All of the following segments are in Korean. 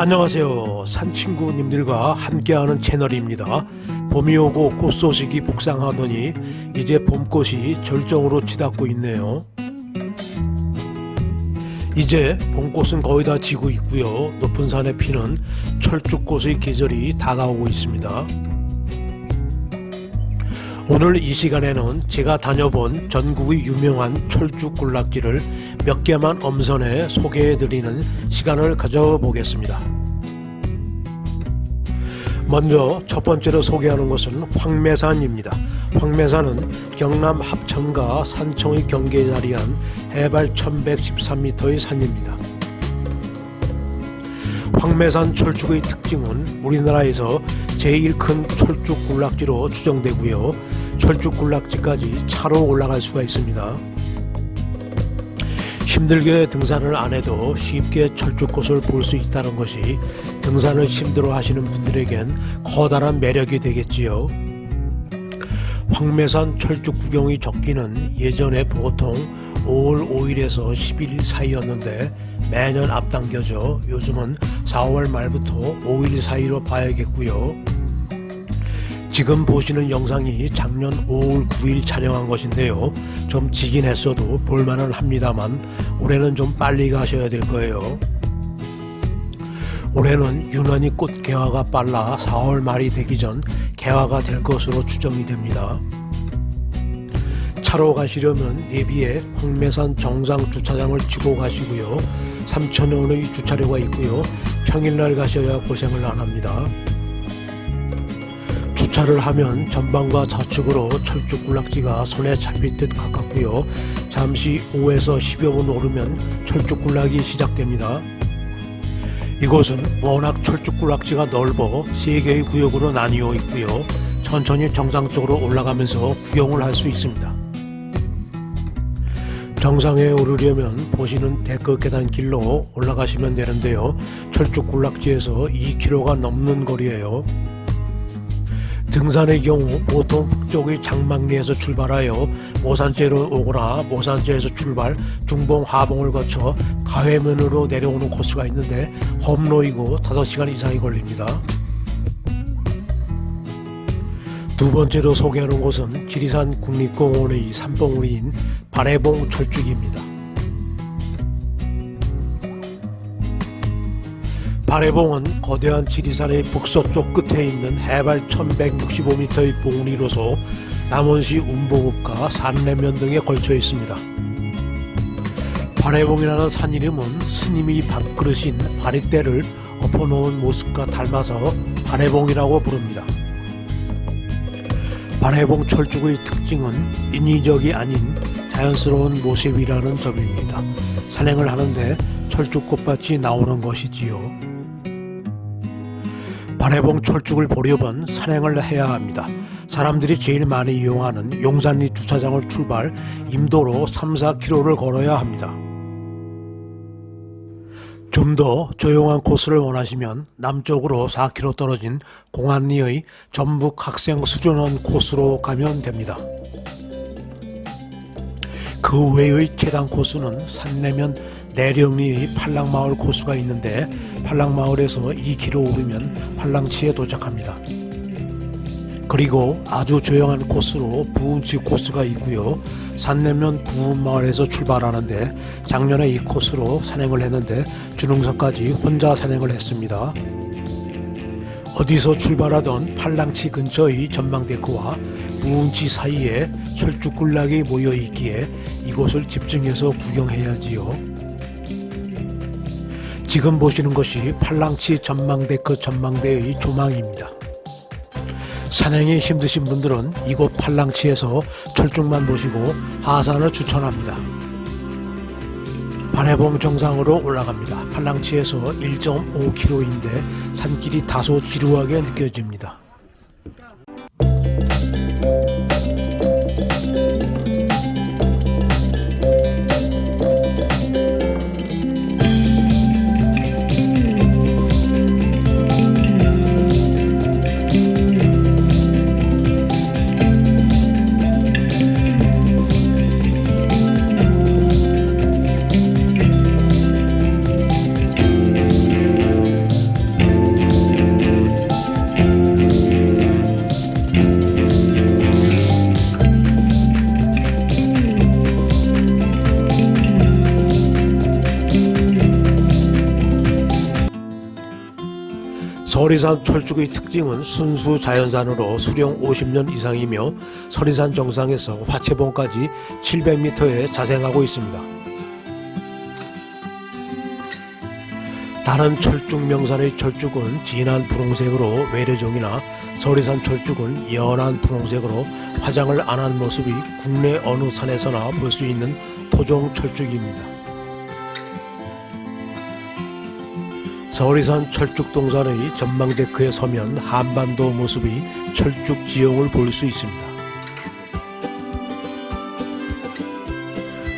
안녕하세요. 산친구님들과 함께하는 채널입니다. 봄이 오고 꽃 소식이 북상하더니 이제 봄꽃이 절정으로 치닫고 있네요. 이제 봄꽃은 거의 다 지고 있고요. 높은 산에 피는 철쭉꽃의 계절이 다가오고 있습니다. 오늘 이 시간에는 제가 다녀본 전국의 유명한 철쭉 군락지를 몇 개만 엄선해 소개해드리는 시간을 가져보겠습니다. 먼저 첫 번째로 소개하는 것은 황매산입니다. 황매산은 경남 합천과 산청의 경계에 자리한 해발 1113m의 산입니다. 황매산 철쭉의 특징은 우리나라에서 제일 큰 철쭉 군락지로 추정되고요. 철쭉 군락지까지 차로 올라갈 수가 있습니다. 힘들게 등산을 안 해도 쉽게 철쭉꽃을 볼 수 있다는 것이 등산을 힘들어 하시는 분들에겐 커다란 매력이 되겠지요. 황매산 철쭉 구경의 적기는 예전에 보통 5월 5일에서 10일 사이였는데 매년 앞당겨져 요즘은 4월 말부터 5일 사이로 봐야겠고요. 지금 보시는 영상이 작년 5월 9일 촬영한 것인데요. 좀 지긴 했어도 볼만은 합니다만 올해는 좀 빨리 가셔야 될 거예요. 올해는 유난히 꽃 개화가 빨라 4월 말이 되기 전 개화가 될 것으로 추정이 됩니다. 차로 가시려면 내비에 황매산 정상 주차장을 치고 가시고요. 3천원의 주차료가 있고요. 평일날 가셔야 고생을 안 합니다. 주차를 하면 전방과 좌측으로 철쭉 군락지가 손에 잡힐 듯 가깝고요. 잠시 5에서 10여 분 오르면 철쭉 군락이 시작됩니다. 이곳은 워낙 철쭉 군락지가 넓어 세 개의 구역으로 나뉘어 있고요. 천천히 정상 쪽으로 올라가면서 구경을 할 수 있습니다. 정상에 오르려면 보시는 데크 계단 길로 올라가시면 되는데요. 철쭉 군락지에서 2km가 넘는 거리예요. 등산의 경우 보통 북쪽의 장막리에서 출발하여 모산제로 오거나 모산제에서 출발 중봉 하봉을 거쳐 가회면으로 내려오는 코스가 있는데 험로이고 5시간 이상이 걸립니다. 두 번째로 소개하는 곳은 지리산 국립공원의 산봉우리인 발해봉 철쭉입니다. 발해봉은 거대한 지리산의 북서쪽 끝에 있는 해발 1165m의 봉우리로서 남원시 운봉읍과 산내면 등에 걸쳐 있습니다. 발해봉이라는 산 이름은 스님이 밥그릇인 바리떼를 엎어놓은 모습과 닮아서 발해봉이라고 부릅니다. 발해봉 철쭉의 특징은 인위적이 아닌 자연스러운 모습이라는 점입니다. 산행을 하는데 철쭉 꽃밭이 나오는 것이지요. 발해봉 철쭉을 보려면 산행을 해야 합니다. 사람들이 제일 많이 이용하는 용산리 주차장을 출발 임도로 3, 4km를 걸어야 합니다. 좀 더 조용한 코스를 원하시면 남쪽으로 4km 떨어진 공안리의 전북 학생 수련원 코스로 가면 됩니다. 그 외의 최단 코스는 산내면 내령리의 팔랑마을 코스가 있는데 팔랑마을에서 2km 오르면 팔랑치에 도착합니다. 그리고 아주 조용한 코스로 부운치 코스가 있고요. 산내면 부운마을에서 출발하는데 작년에 이 코스로 산행을 했는데 준흥선까지 혼자 산행을 했습니다. 어디서 출발하던 팔랑치 근처의 전망데크와 부운치 사이에 철쭉군락이 모여 있기에 이곳을 집중해서 구경해야지요. 지금 보시는 것이 팔랑치 전망데크 전망대의 조망입니다. 산행이 힘드신 분들은 이곳 팔랑치에서 철쭉만 보시고 하산을 추천합니다. 반해봉 정상으로 올라갑니다. 팔랑치에서 1.5km인데 산길이 다소 지루하게 느껴집니다. 서리산 철쭉의 특징은 순수 자연산으로 수령 50년 이상이며 서리산 정상에서 화채봉까지 700m에 자생하고 있습니다. 다른 철쭉 명산의 철쭉은 진한 분홍색으로 외래종이나 서리산 철쭉은 연한 분홍색으로 화장을 안 한 모습이 국내 어느 산에서나 볼 수 있는 토종 철쭉입니다. 서리산 철쭉동산의 전망데크에 서면 한반도 모습이 철쭉 지형을 볼 수 있습니다.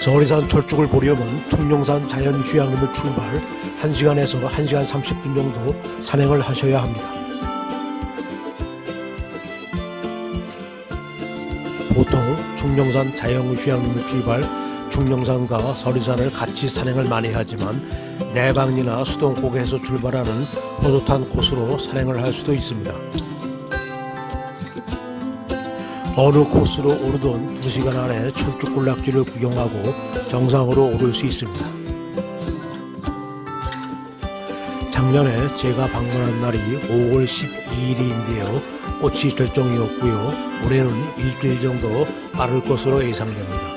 서리산 철쭉을 보려면 충룡산 자연휴양림을 출발 1시간에서 1시간 30분 정도 산행을 하셔야 합니다. 보통 충룡산 자연휴양림을 출발 충룡산과 서리산을 같이 산행을 많이 하지만 내방리나 수동곡에서 출발하는 호젓한 코스로 산행을 할 수도 있습니다. 어느 코스로 오르던 2시간 안에 철쭉 군락지를 구경하고 정상으로 오를 수 있습니다. 작년에 제가 방문한 날이 5월 12일인데요. 꽃이 결정이었고요. 올해는 일주일 정도 빠를 것으로 예상됩니다.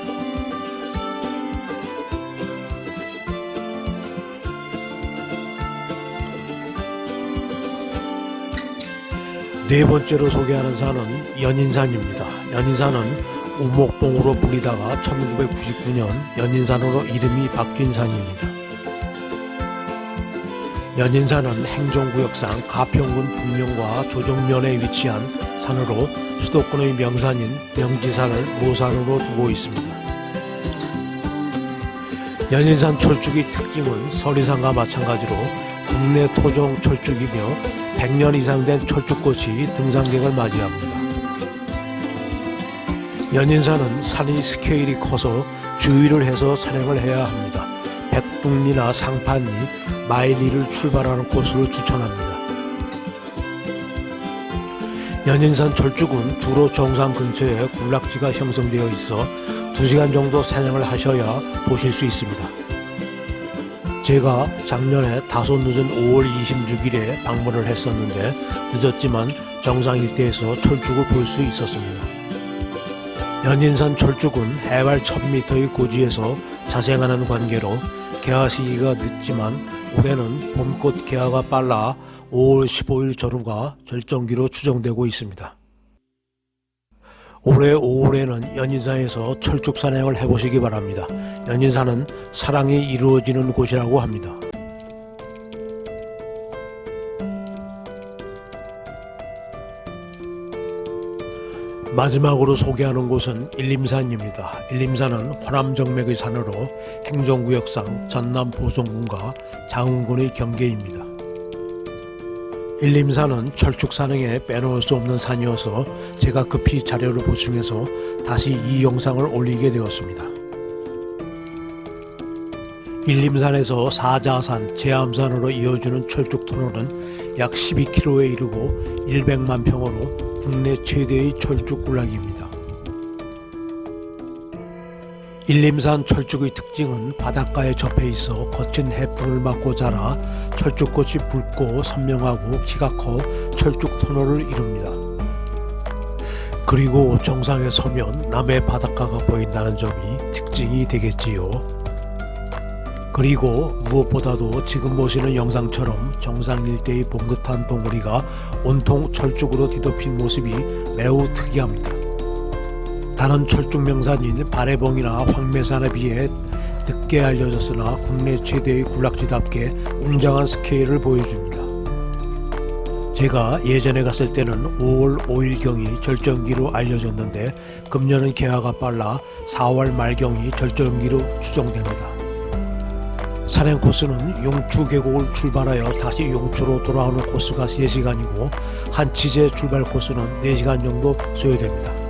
네 번째로 소개하는 산은 연인산입니다. 연인산은 우목봉으로 불리다가 1999년 연인산으로 이름이 바뀐 산입니다. 연인산은 행정구역상 가평군 북면과 조정면에 위치한 산으로 수도권의 명산인 명지산을 모산으로 두고 있습니다. 연인산 철쭉의 특징은 서리산과 마찬가지로 국내 토종 철쭉이며 100년 이상 된 철쭉꽃이 등산객을 맞이합니다. 연인산은 산이 스케일이 커서 주의를 해서 산행을 해야 합니다. 백둥리나 상판리, 마일리를 출발하는 코스를 추천합니다. 연인산 철쭉은 주로 정상 근처에 군락지가 형성되어 있어 2시간 정도 산행을 하셔야 보실 수 있습니다. 제가 작년에 다소 늦은 5월 26일에 방문을 했었는데 늦었지만 정상 일대에서 철쭉을 볼 수 있었습니다. 연인산 철쭉은 해발 1000m의 고지에서 자생하는 관계로 개화 시기가 늦지만 올해는 봄꽃 개화가 빨라 5월 15일 전후가 절정기로 추정되고 있습니다. 올해 5월에는 연인산에서 철쭉 산행을 해보시기 바랍니다. 연인산은 사랑이 이루어지는 곳이라고 합니다. 마지막으로 소개하는 곳은 일림산입니다. 일림산은 호남 정맥의 산으로 행정구역상 전남 보성군과 장흥군의 경계입니다. 일림산은 철쭉 산행에 빼놓을 수 없는 산이어서 제가 급히 자료를 보충해서 다시 이 영상을 올리게 되었습니다. 일림산에서 사자산, 제암산으로 이어주는 철쭉 터널은 약 12km에 이르고 100만 평으로 국내 최대의 철쭉 군락입니다. 일림산 철쭉의 특징은 바닷가에 접해 있어 거친 해풍을 맞고 자라 철쭉꽃이 붉고 선명하고 키가 커 철쭉 터널을 이룹니다. 그리고 정상에 서면 남해 바닷가가 보인다는 점이 특징이 되겠지요. 그리고 무엇보다도 지금 보시는 영상처럼 정상 일대의 봉긋한 봉우리가 온통 철쭉으로 뒤덮인 모습이 매우 특이합니다. 다른 철쭉 명산인 발해봉이나 황매산에 비해 늦게 알려졌으나 국내 최대의 군락지답게 웅장한 스케일을 보여줍니다. 제가 예전에 갔을 때는 5월 5일경이 절정기로 알려졌는데 금년은 개화가 빨라 4월 말경이 절정기로 추정됩니다. 산행 코스는 용추 계곡을 출발하여 다시 용추로 돌아오는 코스가 3시간이고 한치제 출발 코스는 4시간 정도 소요됩니다.